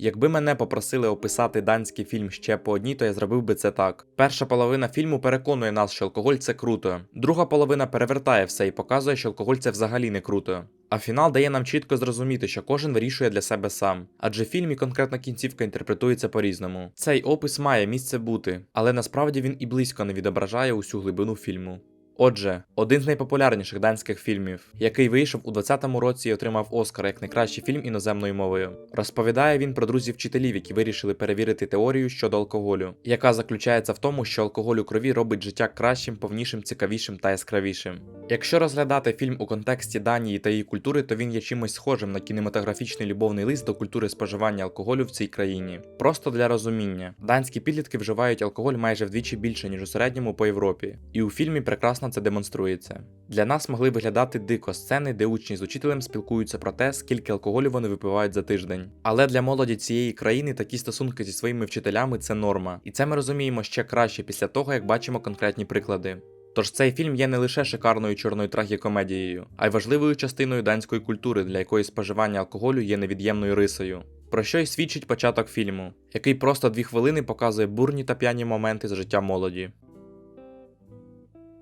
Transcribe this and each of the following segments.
Якби мене попросили описати данський фільм ще по одній, то я зробив би це так. Перша половина фільму переконує нас, що алкоголь це круто. Друга половина перевертає все і показує, що алкоголь це взагалі не круто. А фінал дає нам чітко зрозуміти, що кожен вирішує для себе сам. Адже в фільмі конкретна кінцівка інтерпретується по-різному. Цей опис має місце бути, але насправді він і близько не відображає усю глибину фільму. Отже, один з найпопулярніших данських фільмів, який вийшов у 2020 році і отримав Оскар як найкращий фільм іноземною мовою. Розповідає він про друзів вчителів, які вирішили перевірити теорію щодо алкоголю, яка заключається в тому, що алкоголь у крові робить життя кращим, повнішим, цікавішим та яскравішим. Якщо розглядати фільм у контексті Данії та її культури, то він є чимось схожим на кінематографічний любовний лист до культури споживання алкоголю в цій країні. Просто для розуміння, данські підлітки вживають алкоголь майже вдвічі більше, ніж у середньому по Європі, і у фільмі прекрасно це демонструється. Для нас могли виглядати дико сцени, де учні з учителем спілкуються про те, скільки алкоголю вони випивають за тиждень. Але для молоді цієї країни такі стосунки зі своїми вчителями це норма, і це ми розуміємо ще краще після того, як бачимо конкретні приклади. Тож цей фільм є не лише шикарною чорною трагікомедією, а й важливою частиною данської культури, для якої споживання алкоголю є невід'ємною рисою. Про що й свідчить початок фільму, який просто дві хвилини показує бурні та п'яні моменти з життя молоді.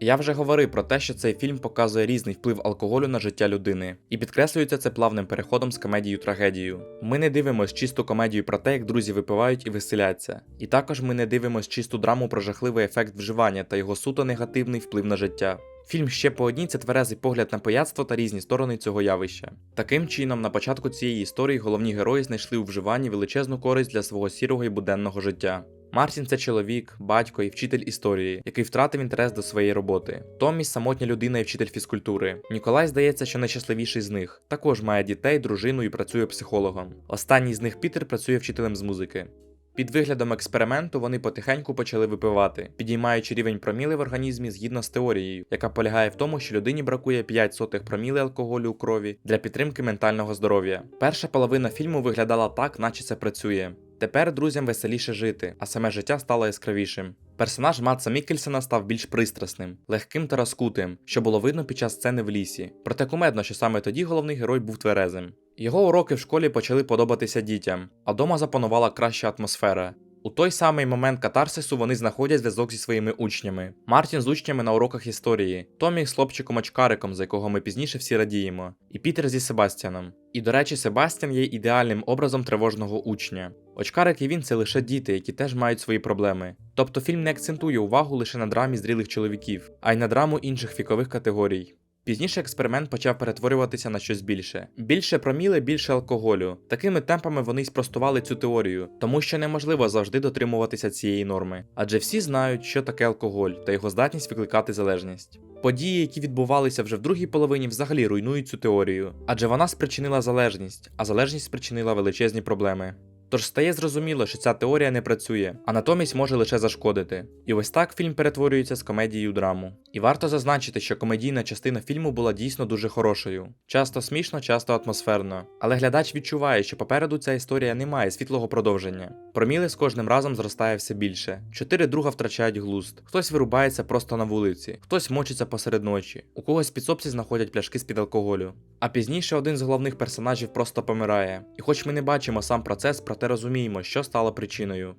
Я вже говорив про те, що цей фільм показує різний вплив алкоголю на життя людини, і підкреслюється це плавним переходом з комедією трагедію. Ми не дивимось чисту комедію про те, як друзі випивають і веселяться. І також ми не дивимось чисту драму про жахливий ефект вживання та його суто негативний вплив на життя. Фільм ще по одній це тверезий погляд на пияцтво та різні сторони цього явища. Таким чином, на початку цієї історії головні герої знайшли у вживанні величезну користь для свого сірого і буденного життя. Мартін це чоловік, батько і вчитель історії, який втратив інтерес до своєї роботи. Томмі самотня людина і вчитель фізкультури. Ніколай здається, що найщасливіший з них. Також має дітей, дружину і працює психологом. Останній з них Пітер працює вчителем з музики. Під виглядом експерименту вони потихеньку почали випивати, підіймаючи рівень проміли в організмі згідно з теорією, яка полягає в тому, що людині бракує 5 сотих проміли алкоголю у крові для підтримки ментального здоров'я. Перша половина фільму виглядала так, наче це працює. Тепер друзям веселіше жити, а саме життя стало яскравішим. Персонаж Матса Міккельсена став більш пристрасним, легким та розкутим, що було видно під час сцени в лісі. Проте кумедно, що саме тоді головний герой був тверезим. Його уроки в школі почали подобатися дітям, а дома запанувала краща атмосфера. У той самий момент катарсису вони знаходять зв'язок зі своїми учнями. Мартін з учнями на уроках історії, Томі з хлопчиком очкариком, за якого ми пізніше всі радіємо, і Пітер зі Себастьяном. І до речі, Себастьян є ідеальним образом тривожного учня. Очкарик і він це лише діти, які теж мають свої проблеми. Тобто фільм не акцентує увагу лише на драмі зрілих чоловіків, а й на драму інших вікових категорій. Пізніше експеримент почав перетворюватися на щось більше. Більше проміли, більше алкоголю. Такими темпами вони й спростували цю теорію, тому що неможливо завжди дотримуватися цієї норми, адже всі знають, що таке алкоголь та його здатність викликати залежність. Події, які відбувалися вже в другій половині, взагалі руйнують цю теорію, адже вона спричинила залежність, а залежність спричинила величезні проблеми. Тож стає зрозуміло, що ця теорія не працює, а натомість може лише зашкодити. І ось так фільм перетворюється з комедії у драму. І варто зазначити, що комедійна частина фільму була дійсно дуже хорошою. Часто смішно, часто атмосферно. Але глядач відчуває, що попереду ця історія не має світлого продовження. Проміли з кожним разом зростає все більше. Чотири друга втрачають глузд. Хтось вирубається просто на вулиці, хтось мочиться посеред ночі, у когось підсобці знаходять пляшки з-під алкоголю. А пізніше один з головних персонажів просто помирає. І хоч ми не бачимо сам процес, проте розуміємо, що стало причиною.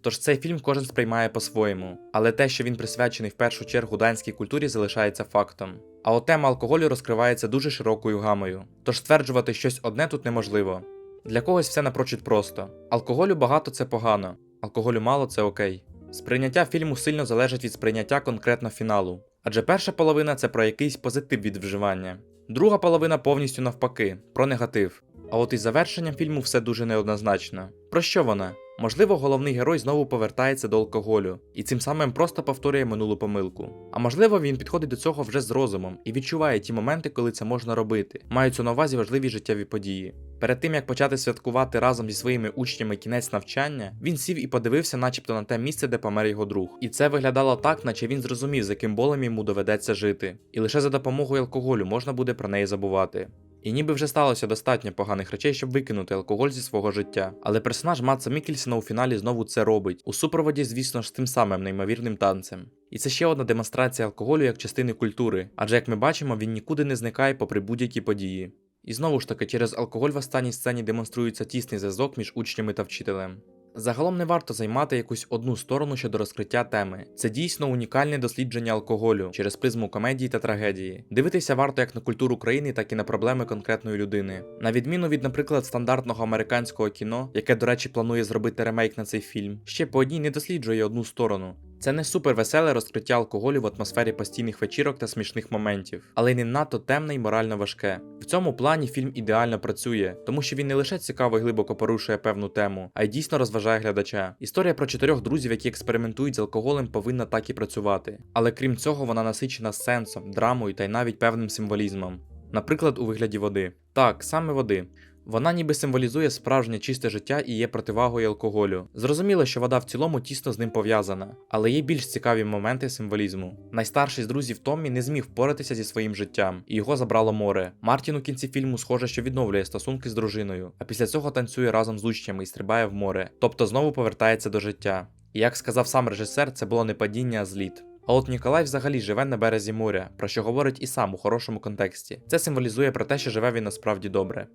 Тож цей фільм кожен сприймає по-своєму, але те, що він присвячений в першу чергу данській культурі, залишається фактом. А от тема алкоголю розкривається дуже широкою гамою, тож стверджувати щось одне тут неможливо. Для когось все напрочуд просто: алкоголю багато це погано, алкоголю мало це окей. Сприйняття фільму сильно залежить від сприйняття конкретно фіналу, адже перша половина це про якийсь позитив від вживання, друга половина повністю навпаки, про негатив. А от із завершенням фільму все дуже неоднозначно. Про що вона? Можливо, головний герой знову повертається до алкоголю і цим самим просто повторює минулу помилку. А можливо, він підходить до цього вже з розумом і відчуває ті моменти, коли це можна робити. Маються на увазі важливі життєві події. Перед тим як почати святкувати разом зі своїми учнями кінець навчання, він сів і подивився, начебто, на те місце, де помер його друг. І це виглядало так, наче він зрозумів, з яким болем йому доведеться жити. І лише за допомогою алкоголю можна буде про неї забувати. І ніби вже сталося достатньо поганих речей, щоб викинути алкоголь зі свого життя. Але персонаж Матса Мікельсена у фіналі знову це робить, у супроводі, звісно ж, з тим самим неймовірним танцем. І це ще одна демонстрація алкоголю як частини культури, адже як ми бачимо, він нікуди не зникає попри будь-які події. І знову ж таки, через алкоголь в останній сцені демонструється тісний зв'язок між учнями та вчителем. Загалом не варто займати якусь одну сторону щодо розкриття теми. Це дійсно унікальне дослідження алкоголю через призму комедії та трагедії. Дивитися варто як на культуру країни, так і на проблеми конкретної людини. На відміну від, наприклад, стандартного американського кіно, яке, до речі, планує зробити ремейк на цей фільм, ще по одній не досліджує одну сторону. Це не супер веселе розкриття алкоголю в атмосфері постійних вечірок та смішних моментів, але й не надто темне й морально важке. В цьому плані фільм ідеально працює, тому що він не лише цікаво і глибоко порушує певну тему, а й дійсно розважає глядача. Історія про чотирьох друзів, які експериментують з алкоголем, повинна так і працювати. Але крім цього, вона насичена сенсом, драмою та й навіть певним символізмом. Наприклад, у вигляді води. Так, саме води. Вона ніби символізує справжнє чисте життя і є противагою алкоголю. Зрозуміло, що вода в цілому тісно з ним пов'язана, але є більш цікаві моменти символізму. Найстарший з друзів Томмі не зміг впоратися зі своїм життям, і його забрало море. Мартін у кінці фільму схоже, що відновлює стосунки з дружиною, а після цього танцює разом з учнями і стрибає в море, тобто знову повертається до життя. І як сказав сам режисер, це було не падіння, а зліт. А от Ніколай взагалі живе на березі моря, про що говорить і сам у хорошому контексті. Це символізує про те, що живе він насправді добре.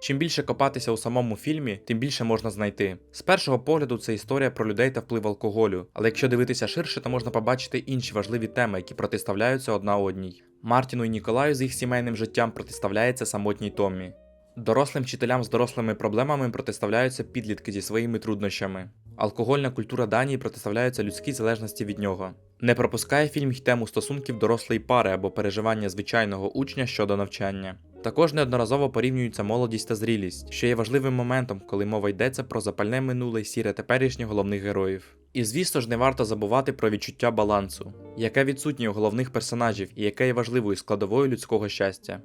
Чим більше копатися у самому фільмі, тим більше можна знайти. З першого погляду це історія про людей та вплив алкоголю, але якщо дивитися ширше, то можна побачити інші важливі теми, які протиставляються одна одній. Мартіну і Ніколаю з їх сімейним життям протиставляється самотній Томмі. Дорослим вчителям з дорослими проблемами протиставляються підлітки зі своїми труднощами. Алкогольна культура Данії протиставляється людській залежності від нього. Не пропускає фільм й тему стосунків дорослої пари або переживання звичайного учня щодо навчання. Також неодноразово порівнюється молодість та зрілість, що є важливим моментом, коли мова йдеться про запальне минуле й сіре теперішнє головних героїв. І звісно ж не варто забувати про відчуття балансу, яке відсутнє у головних персонажів і яке є важливою складовою людського щастя.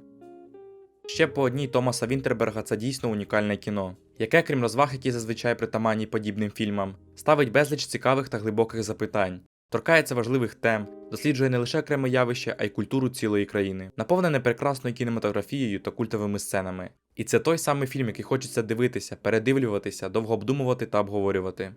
Ще по одній Томаса Вінтерберга це дійсно унікальне кіно, яке, крім розваг, які зазвичай притаманні подібним фільмам, ставить безліч цікавих та глибоких запитань, торкається важливих тем, досліджує не лише окреме явище, а й культуру цілої країни, наповнене прекрасною кінематографією та культовими сценами. І це той самий фільм, який хочеться дивитися, передивлюватися, довго обдумувати та обговорювати.